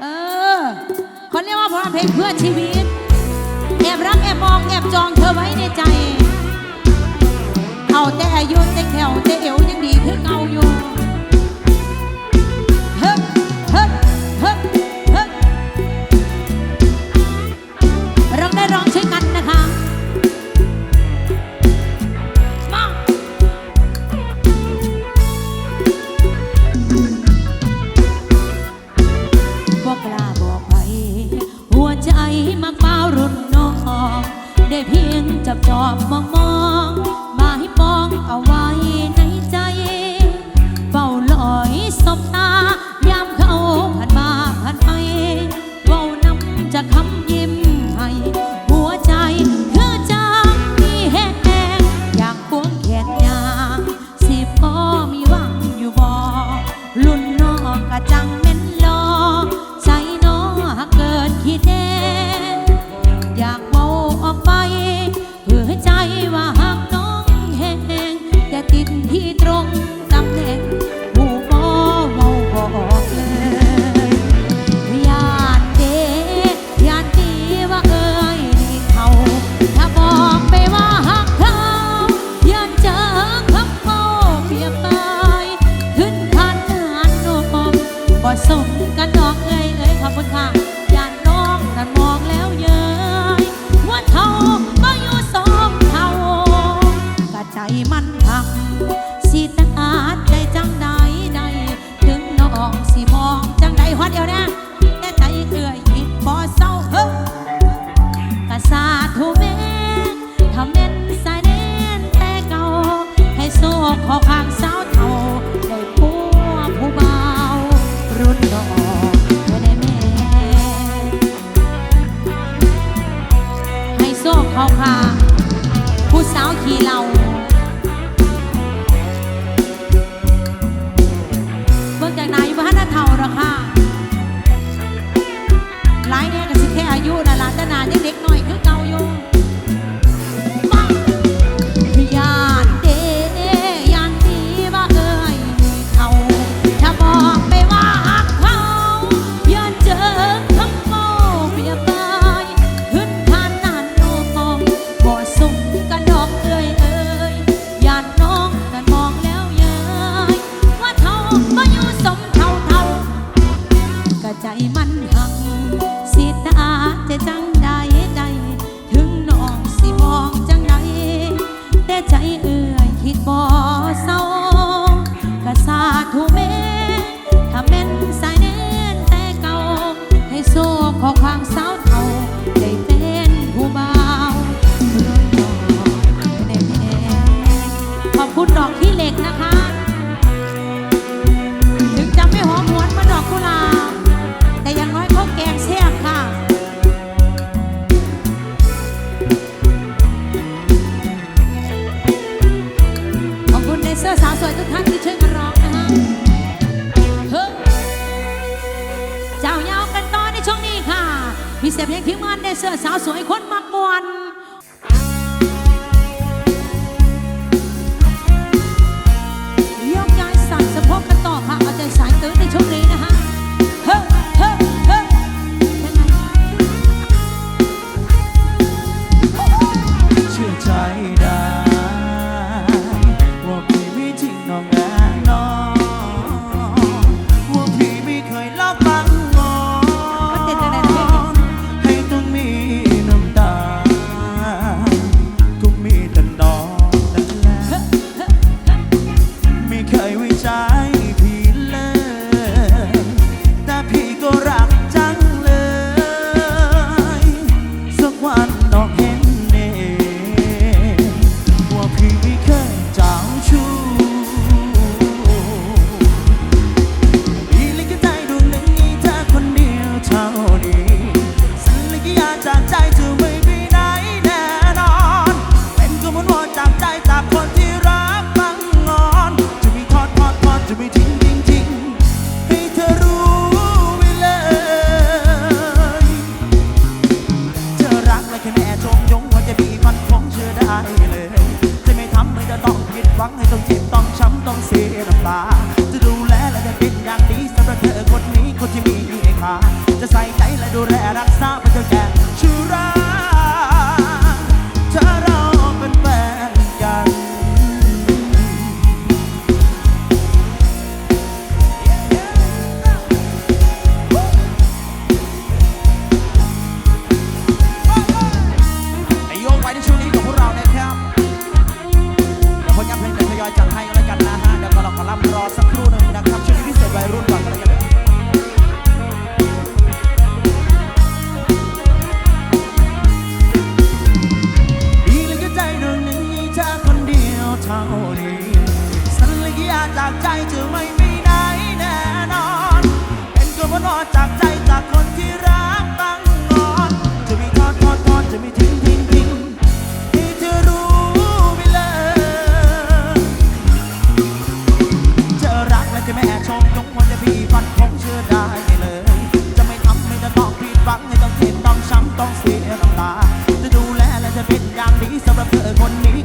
เออคขาเรียกว่าพร้องเพลงเพื่อชีวิต แอบรักแอบมองแอบจองเธอไว้ในใจ เอาแต่อายุแต่แขวแต่เอวยังดีขึ้นเกาอยู่ เล็กๆหน่อย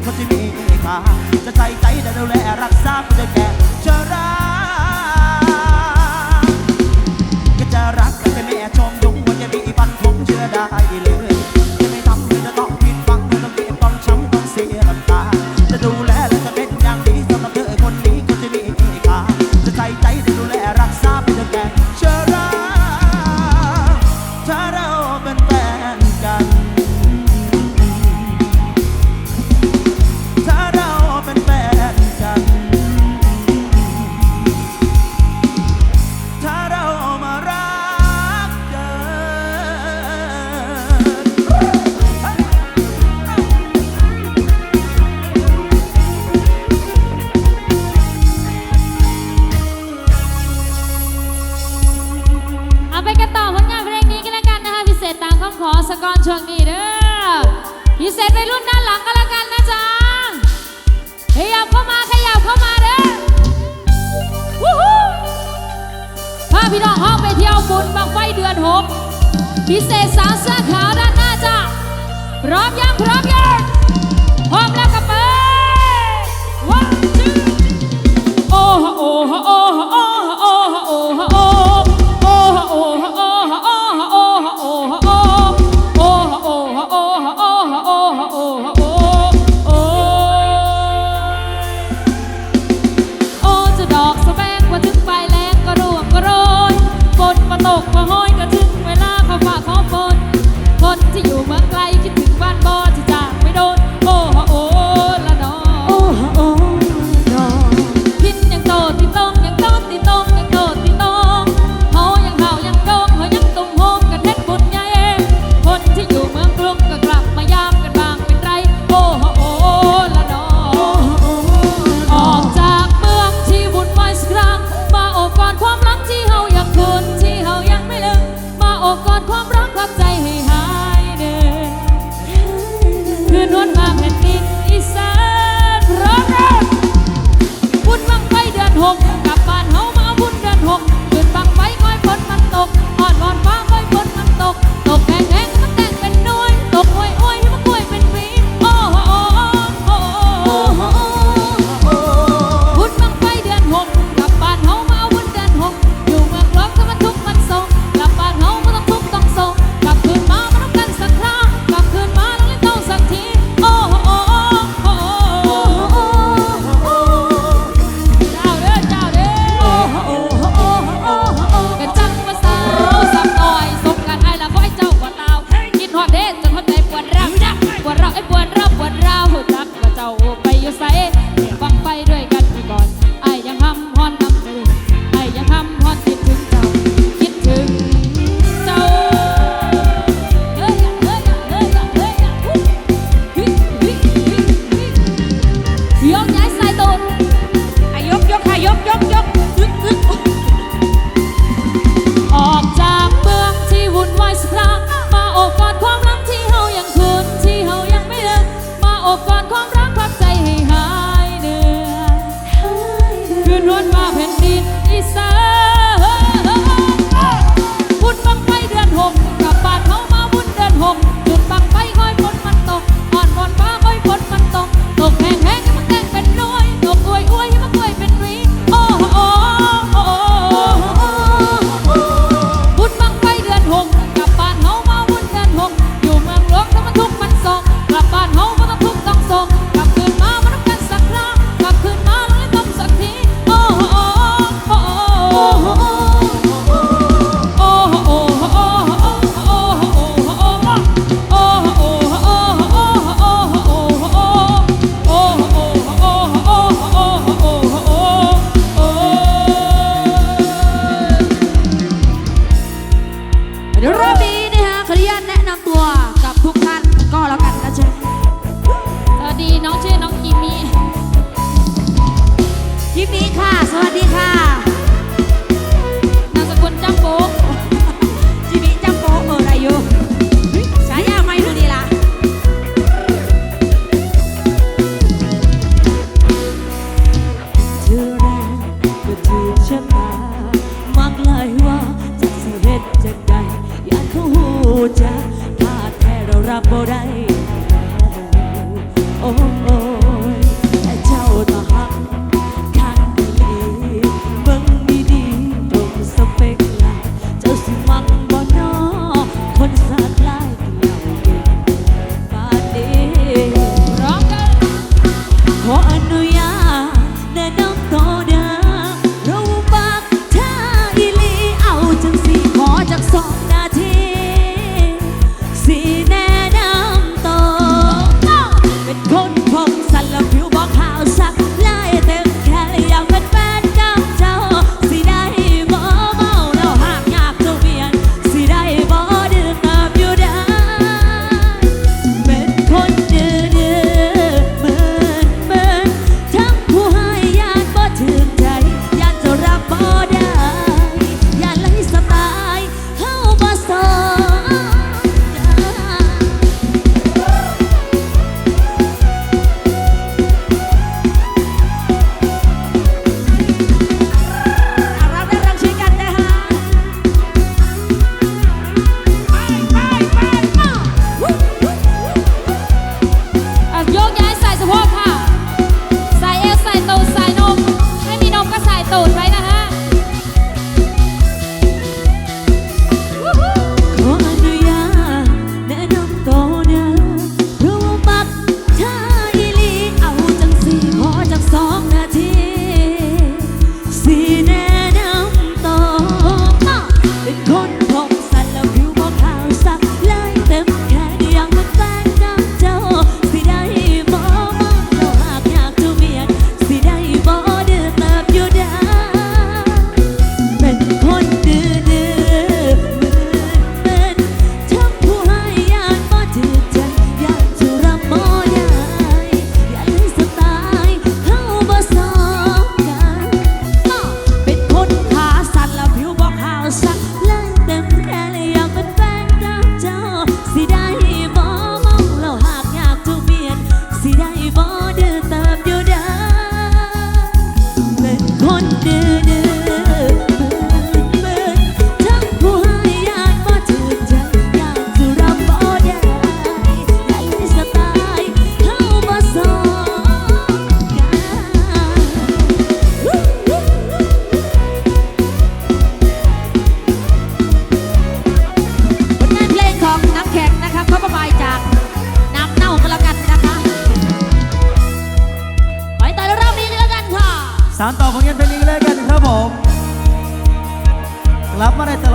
คนที่มีค่าจะใส่ใจแต่ดูแลรักษาคนได้แก่ อบบุญบางไฟเดือนหกพิเศษสาวเสื้อขาวด้านหน้าจ้าพร้อมยังพร้อมยัง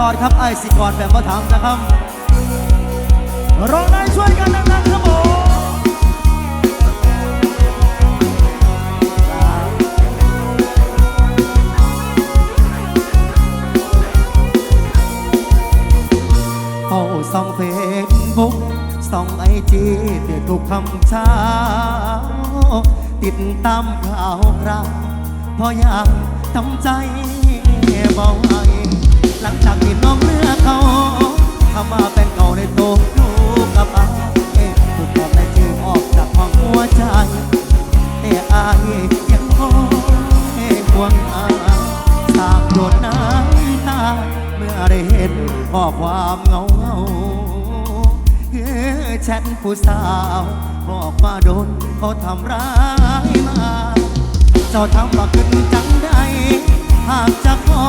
ลอดครับไอซิกรแฟนประถมนะครับร้องได้ช่วยกันดังๆครับผมเอาสองเฟซบุ๊กส่องไอจีเติดทุกคำเช้า ติดตามข่าวคราวพออยากทำใจเบาไอ หลังจากที่น้องเลือกเขาเข้ามาเป็นเก่าในโต๊ะลูกกระเป๋าเอ๊ะถูกบอกในจีออกจากห้องหัวใจแต่อายยังพอเอ๊ห่วงอาสาบโดนน้ำตา เมื่อได้เห็นข้อความเงาเงาแชทผู้สาว บอกว่าโดนเขาทำร้ายมา เจ้าทำว่าขึ้นจังได้หากจะขอ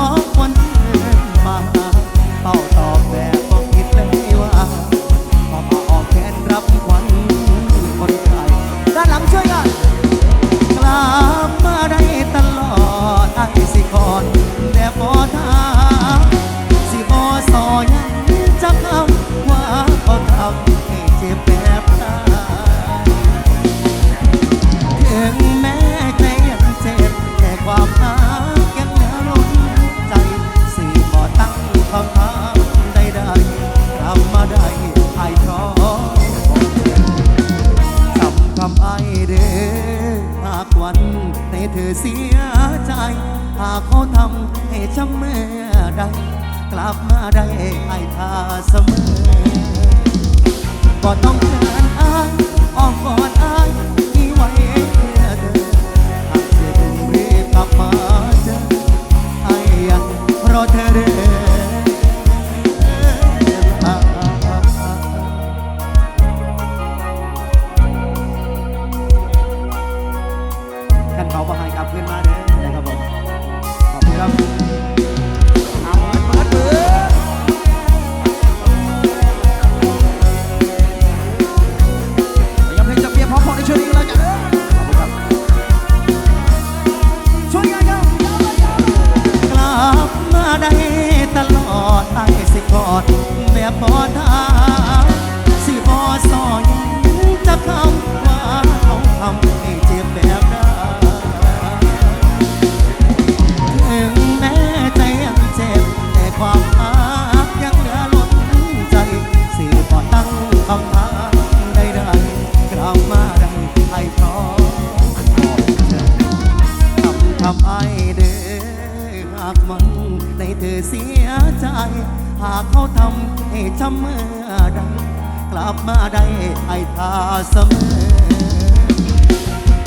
ทำเมื่กลับมาได้ไอ้ทาเสมอ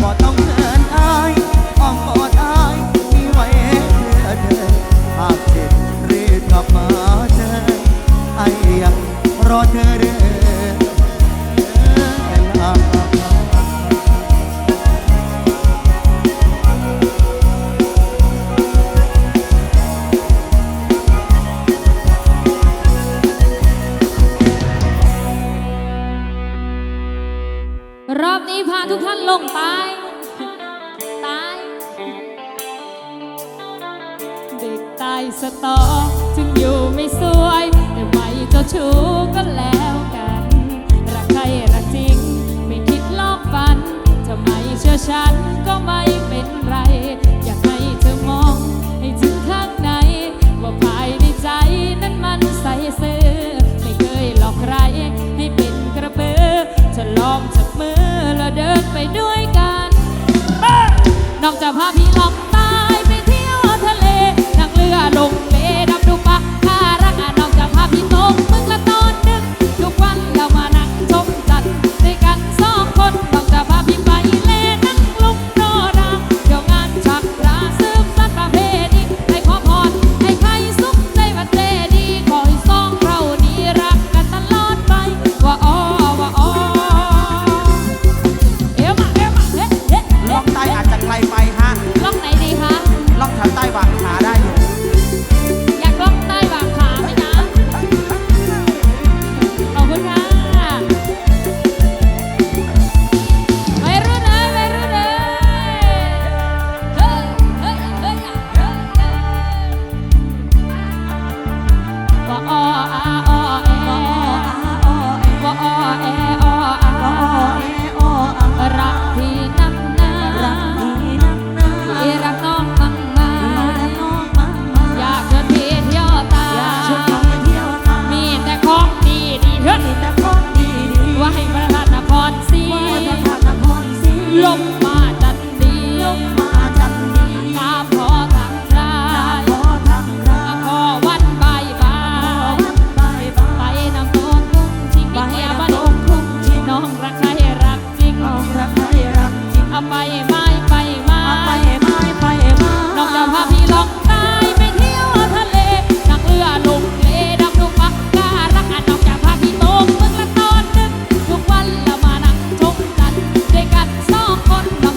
ก็ต้องเหินอายอ้อมกอดอายมีไว้เพื่อเธอหากเจ็บรีบกลับมาเจอไอ้ยังรอเธอ รอบนี้พาทุกท่านลงไปตายเด็กตายสตอถึงอยู่ไม่สวย แต่ไว้เจ้าชู้ก็แล้วกัน รักใครรักจริง ไม่คิดลอกฟันทำไมเชื่อฉันก็ไม่เป็นไร อยากให้เธอมองให้ถึงข้างใน ว่าภายในใจนั้นมันใสซื่อไม่เคยหลอกใครให้เป็นกระเบือจะลอง เดินไปด้วย con la